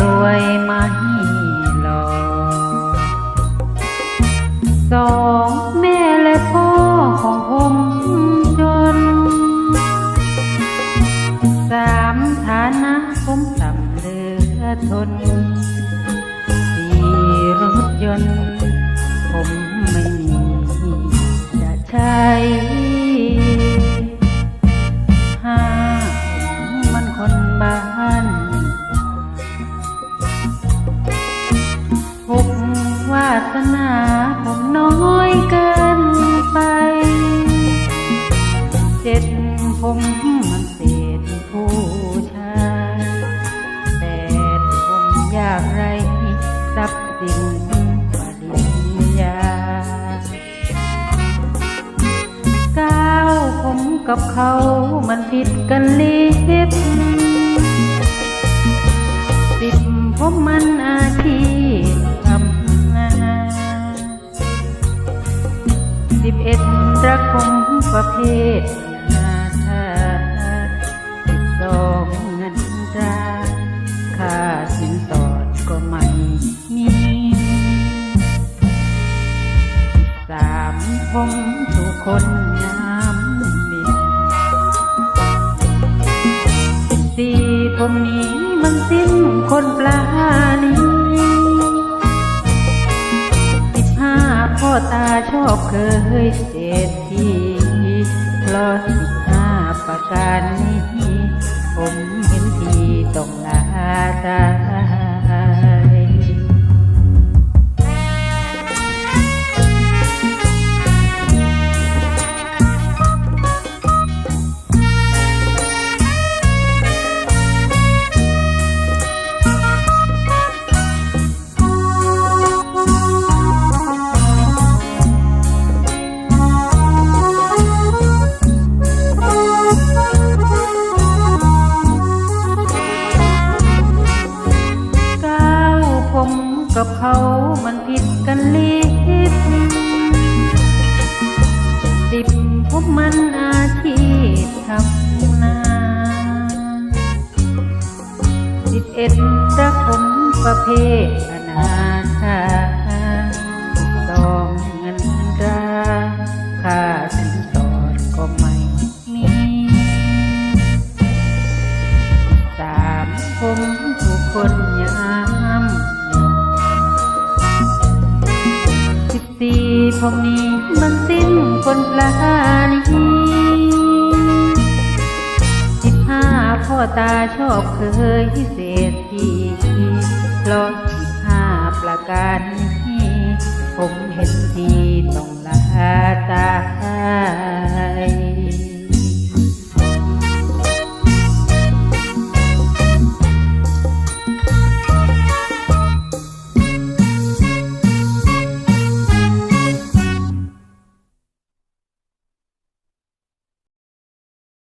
รวยไม่หลอสองแม่และพ่อของผมจน สามฐานะผมต่ำเหลือทนสี่รถยนต์ผมไม่ สนาผมน้อยเกินไป เจ็ดผมมันเศษผู้ชายแปดผมอยากไรทรัพย์สินปริญญาเก้าผมกับเขามันผิดกันลิบสิบผมมันอ สิบเอ็ดรักผมประเภทนาทาสิบสองเงินตราค่าสินสอดก็ไม่มีสามผมถูกคนยามบินสิบสี่ผมนี้มันสิ้นคนปลานี้ พ่อตาชอบเคยเศรษฐีเพราะสิบห้าประการนี้ ผมเห็นทีต้องลาตา เขามันผิดกันลิบติบพบมันอาชีพทำนาสิบเอ็ดรักผมประเภทอนาชา สี่ผมนี้มันสิ้นคนปลานี้สิบห้าพ่อตาชอบเคยเศรษฐีเพราะสิบห้าประการนี้ผมเห็นที